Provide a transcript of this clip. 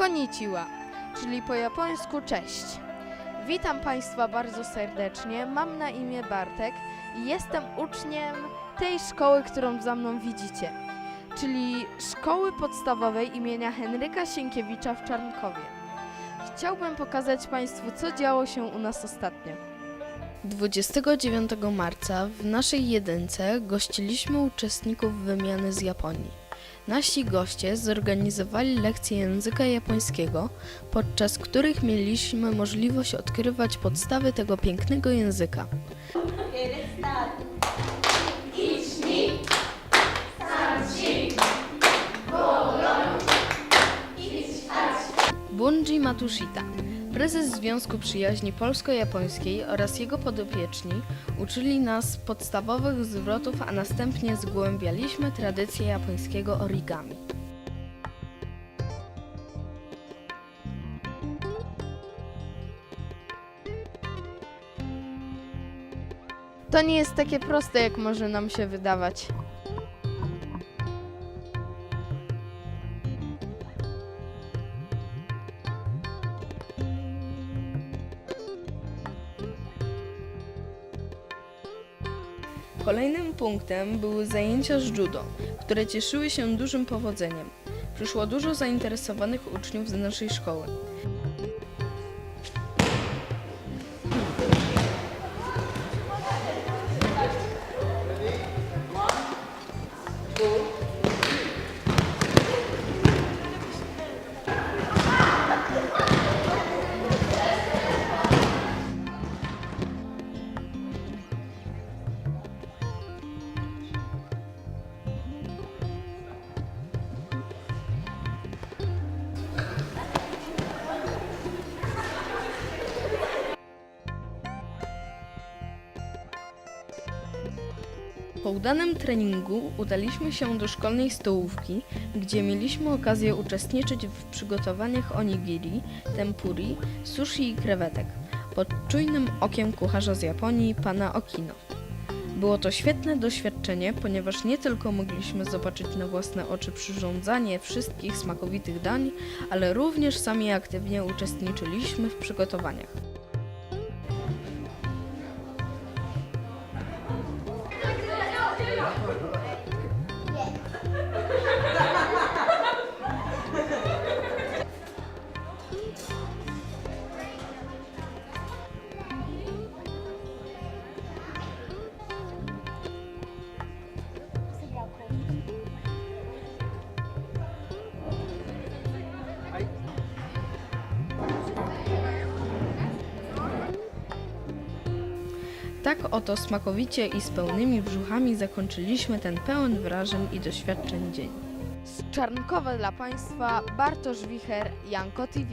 Konnichiwa, czyli po japońsku cześć. Witam Państwa bardzo serdecznie. Mam na imię Bartek i jestem uczniem tej szkoły, którą za mną widzicie, czyli Szkoły Podstawowej imienia Henryka Sienkiewicza w Czarnkowie. Chciałbym pokazać Państwu, co działo się u nas ostatnio. 29 marca w naszej jedynce gościliśmy uczestników wymiany z Japonii. Nasi goście zorganizowali lekcje języka japońskiego, podczas których mieliśmy możliwość odkrywać podstawy tego pięknego języka. Bunji Matushita, prezes Związku Przyjaźni Polsko-Japońskiej oraz jego podopieczni uczyli nas podstawowych zwrotów, a następnie zgłębialiśmy tradycję japońskiego origami. To nie jest takie proste, jak może nam się wydawać. Kolejnym punktem były zajęcia z judo, które cieszyły się dużym powodzeniem. Przyszło dużo zainteresowanych uczniów z naszej szkoły. Po udanym treningu udaliśmy się do szkolnej stołówki, gdzie mieliśmy okazję uczestniczyć w przygotowaniach onigiri, tempuri, sushi i krewetek pod czujnym okiem kucharza z Japonii, pana Okino. Było to świetne doświadczenie, ponieważ nie tylko mogliśmy zobaczyć na własne oczy przyrządzanie wszystkich smakowitych dań, ale również sami aktywnie uczestniczyliśmy w przygotowaniach. Tak oto smakowicie i z pełnymi brzuchami zakończyliśmy ten pełen wrażeń i doświadczeń dzień. Z Czarnkowa dla Państwa Bartosz Wicher, Janko TV.